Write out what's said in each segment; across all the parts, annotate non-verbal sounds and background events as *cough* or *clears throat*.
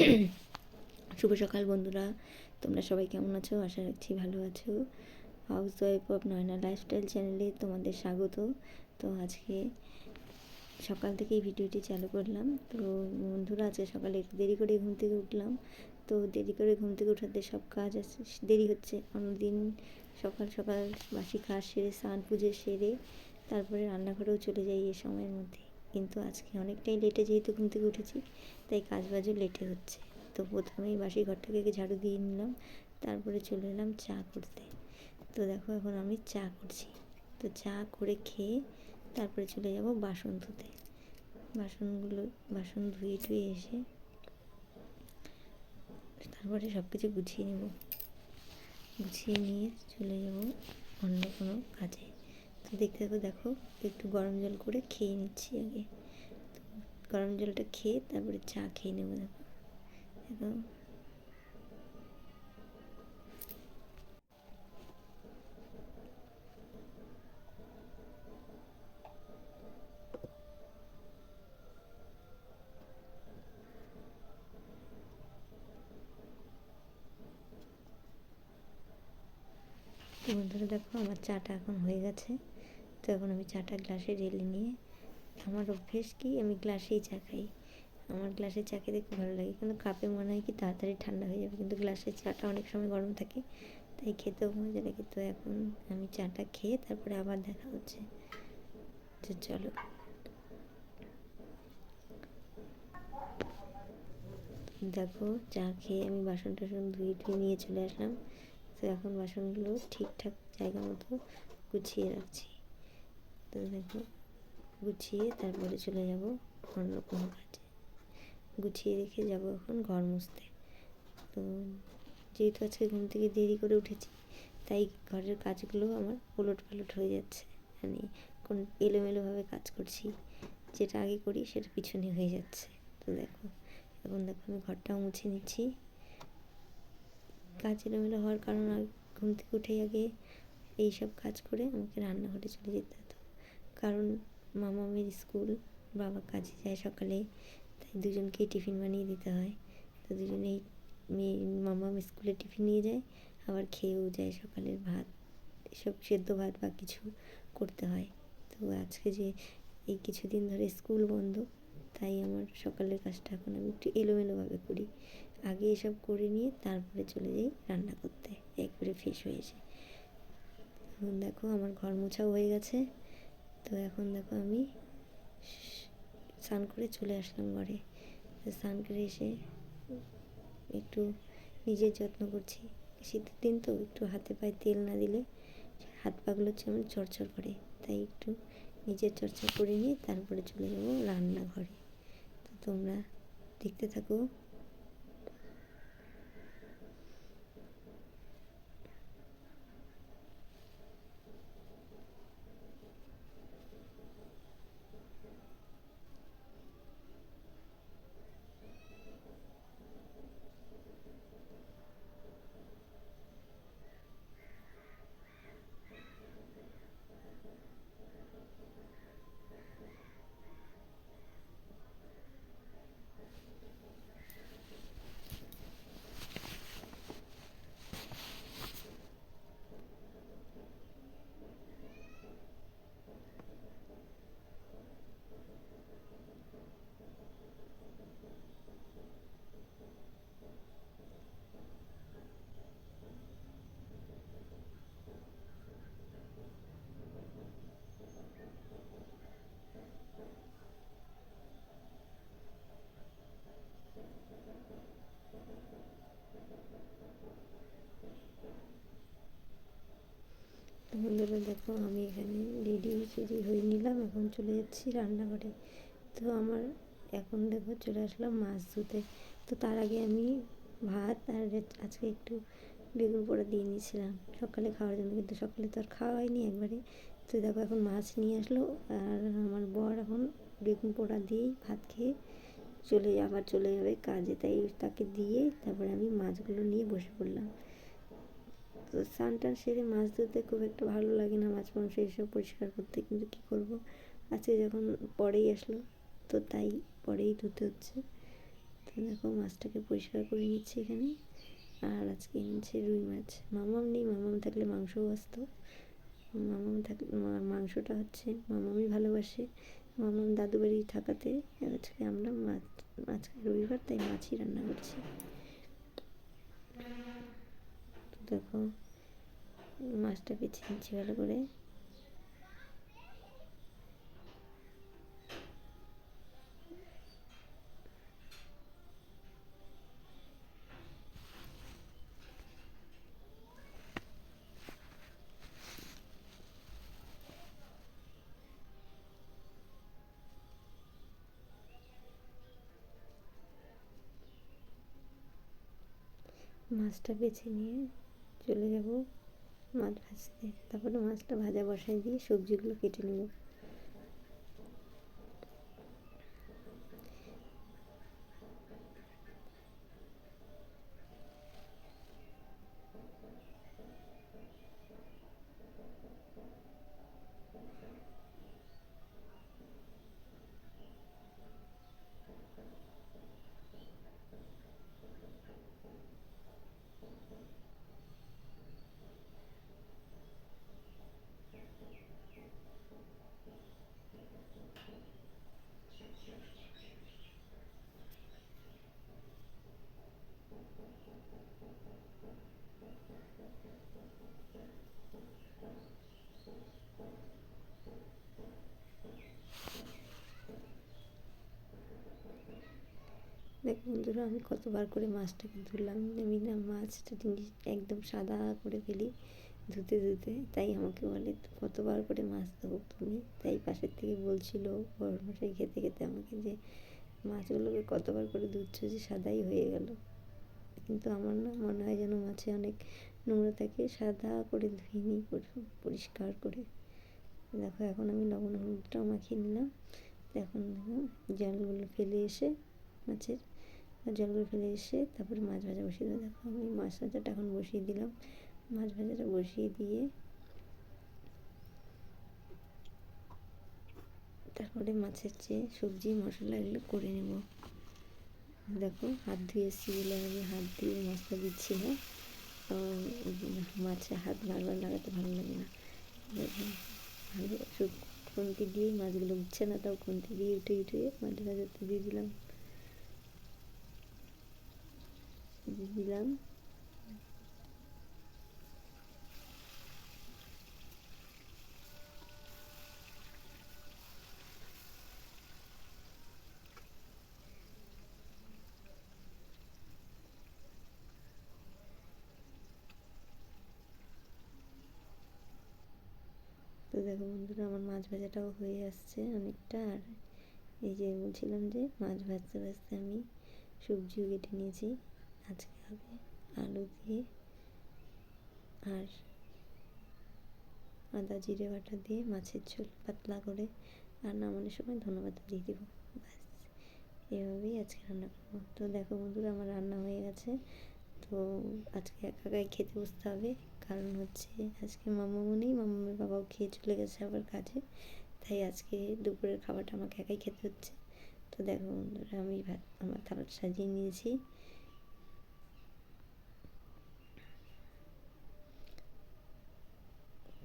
*clears throat* শুভ সকাল বন্ধুরা। তোমরা সবাই কেমন আছো? আশা রাখছি ভালো আছো। Housewife of Nayana lifestyle চ্যানেলে তোমাদের স্বাগত। তো আজকে সকাল থেকে এই ভিডিওটি চালু করলাম। তো বন্ধুরা, আজকে সকালে একটু দেরি করে ঘুম থেকে উঠলাম। তো দেরি করে ঘুম থেকে উঠাতে সব কাজ আছে, দেরি হচ্ছে। অন্যদিন সকাল সকাল বাসি কাজ সেরে, স্নান পুজো সেরে, তারপরে রান্নাঘরেও চলে যাই এ সময়ের মধ্যে। কিন্তু আজকে অনেকটাই লেটে যেহেতু ঘুম থেকে উঠেছি, তাই কাজ বাজও লেটে হচ্ছে। তো প্রথমেই বাসি ঘরটাকে ঝাড়ু দিয়ে নিলাম, তারপরে চলে এলাম চা করতে। তো দেখো এখন আমি চা করছি। তো চা করে খেয়ে তারপরে চলে যাব বাসন ধুতে। বাসনগুলো, বাসন ধুয়ে টুয়ে এসে তারপরে সব কিছু গুছিয়ে নেব। গুছিয়ে নিয়ে চলে যাব অন্য কোনো কাজে। তো দেখতে দেখো দেখো। একটু গরম জল করে খেয়ে নিচ্ছি আগে। গরম জলটা খেয়ে তারপরে চা খেয়ে নেব, দেখো। দেখো বন্ধুরা, দেখো আমার চাটা এখন হয়ে গেছে। তো এখন আমি চাটা গ্লাসে ঢেলে নিয়ে আমার অভ্যেস কি? আমি গ্লাসেই চা খাই। আমার গ্লাসের চা খেতে খুব ভালো লাগে। কিন্তু কাপে মনে হয় কি তাড়াতাড়ি ঠান্ডা হয়ে যাবে। কিন্তু গ্লাসের চাটা অনেক সময় গরম থাকে। তাই খেতেও মজা লাগে। তো এখন আমি চাটা খেয়ে তারপরে আবার দেখা হচ্ছে। তো চলো। দেখো, চা খেয়ে আমি বাসন টাসন ধুয়ে ধুয়ে নিয়ে চলে আসলাম। তো এখন বাসনগুলো ঠিকঠাক জায়গা মতো গুছিয়ে রাখছি। তো দেখো গুছিয়ে তারপরে চলে যাব অন্য কোনো কাজে। গুছিয়ে রেখে যাব এখন ঘর মুছতে। তো যেহেতু আজকে ঘুম থেকে দেরি করে উঠেছি, তাই ঘরের কাজগুলো আমার উলট পালট হয়ে যাচ্ছে। মানে কোন এলোমেলোভাবে কাজ করছি, যেটা আগে করি সেটা পিছনে হয়ে যাচ্ছে। তো দেখো, এখন দেখো আমি ঘরটাও মুছে নিচ্ছি। কাজ এলোমেলো হওয়ার কারণ ঘুম থেকে উঠে আগে এইসব কাজ করে আমাকে রান্নাঘরে চলে যেতে হতো মামা মামামের স্কুল, বাবা কাজে যায় সকালে, তাই দুজনকেই টিফিন বানিয়ে দিতে হয়। তো দুজনেই মেয়ে, মামাম স্কুলে টিফিন নিয়ে যায়, আবার খেয়েও যায় সকালের ভাত। এসব সেদ্ধ ভাত বা কিছু করতে হয়। তো আজকে যে এই কিছুদিন ধরে স্কুল বন্ধ, তাই আমার সকালের কাজটা এখন আমি একটু এলোমেলোভাবে করি। আগে এসব করে নিয়ে তারপরে চলে যাই রান্না করতে, একবারে ফ্রেশ হয়ে এসে। দেখো আমার ঘর মোছাও হয়ে গেছে। তো এখন দেখো আমি স্নান করে চলে আসলাম ঘরে। স্নান করে এসে একটু নিজের যত্ন করছি। শীতের দিন তো একটু হাতে পায়ে তেল না দিলে হাত পাগুলো যেমন চরচর করে। তাই একটু নিজের চর্চা করে নিয়ে তারপরে চলে যাব রান্নাঘরে। তো তোমরা দেখতে থাকো। বন্ধুরা, দেখো আমি এখানে রেডি সেডি হয়ে নিলাম, এখন চলে যাচ্ছি রান্নাঘরে। তো আমার এখন দেখো চলে আসলাম মাছ ধুতে। তো তার আগে আমি ভাত আর আজকে একটু বেগুন পোড়া দিয়ে নিয়েছিলাম। সকালে খাওয়ার জন্য, কিন্তু সকালে তো আর খাওয়া হয়নি একবারে। তো দেখো এখন মাছ নিয়ে আসলো আর আমার বর এখন বেগুন পোড়া দিয়েই ভাত খেয়ে চলে, আবার চলে যাবে কাজে। তাই তাকে দিয়ে তারপরে আমি মাছগুলো নিয়ে বসে পড়লাম। তো স্নান টান সেরে মাছ ধরতে খুব একটা ভালো লাগে না, মাছ মাংস এসব পরিষ্কার করতে, কিন্তু কী করব? আজকে যখন পরেই আসলো, তো তাই পরেই ধুতে হচ্ছে। তো দেখো, মাছটাকে পরিষ্কার করে নিচ্ছি এখানে। আর আজকে এনেছে রুই মাছ। মামাম নেই, মামাম থাকলে মাংসও আসতো। মামাম থাকলে মাংসটা হচ্ছে, মামামই ভালোবাসে। মামাম দাদু বাড়ি থাকাতে আজকে আমরা মাছ আজকে রবিবার, তাই মাছই রান্না করছি। দেখো। মাছটা বেছে নিচ্ছি ভালো করে। মাছটা বেছে নিয়ে চলে যাব মাছ ভাজতে। তারপরে মাছটা ভাজা বসাই দিয়ে সবজিগুলো কেটে নেব। দেখো বন্ধুরা, আমি কতবার করে মাছটাকে ধুলাম আমি না মাছটা জিনিস একদম সাদা করে ফেলি। ধুতে ধুতে, তাই আমাকে বলে, কতবার করে মাছ দেবো তুমি? তাই পাশের থেকে বলছিল মশাই খেতে খেতে আমাকে যে, মাছগুলোকে কতবার করে ধুচ্ছ যে সাদাই হয়ে গেল? কিন্তু আমার না মনে হয় যেন মাছে অনেক নোংরা থাকে, সাদা করে ধুইনি পরিষ্কার করে। দেখো, এখন আমি লবণ হলুদটাও মাখিয়ে নিলাম। এখন জলগুলো ফেলে এসে মাছের, জলগুলো ফেলে এসে তারপরে মাছ ভাজা বসিয়ে দেবো। দেখো, আমি মাছ ভাজাটা এখন বসিয়ে দিলাম। মাছ ভাজাটা বসিয়ে দিয়ে তারপরে মাছের চেয়ে সবজি, মশলা এগুলো করে নেব। দেখো, হাত ধুয়ে এসেছি আমি হাত দিয়ে মাছটা দিচ্ছি না। মাছে হাত বারবার লাগাতে ভালো লাগে না। ভালো খুন্তি দিয়ে মাছগুলো উঠছে না, তাও খুন্তি দিয়ে উঠে উঠে মাছ ভাজাতে দিয়ে দিলাম। দিয়ে দিলাম। দেখো বন্ধুরা, আমার মাছ ভাজাটাও হয়ে আসছে অনেকটা। আর এই যে বলছিলাম যে, মাছ ভাজতে ভাজতে আমি সবজিও কেটে নিয়েছি। আজকে হবে আলু দিয়ে আর আদা, জিরে বাটা দিয়ে মাছের ঝোল, পাতলা করে। আর নামানোর সময় ধন্যবাদ দিয়ে দেবো। ব্যাস, এভাবেই আজকে রান্না করব। তো দেখো বন্ধুরা, আমার রান্না হয়ে গেছে। তো আজকে একা একাই খেতে বসতে হবে। কারণ হচ্ছে আজকে মামামু নেই, মামামের বাবাও খেয়ে চলে গেছে আবার কাজে। তাই আজকে দুপুরের খাবারটা আমাকে একাই খেতে হচ্ছে। তো দেখো বন্ধুরা, আমি ভাত, আমার থালাটা সাজিয়ে নিয়েছি।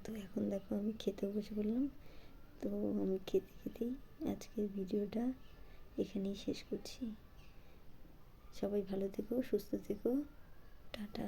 তো এখন দেখো আমি খেতেও বসে পড়লাম। তো আমি খেতে খেতেই আজকের ভিডিওটা এখানেই শেষ করছি। সবাই ভালো থেকো, সুস্থ থেকো। টাটা।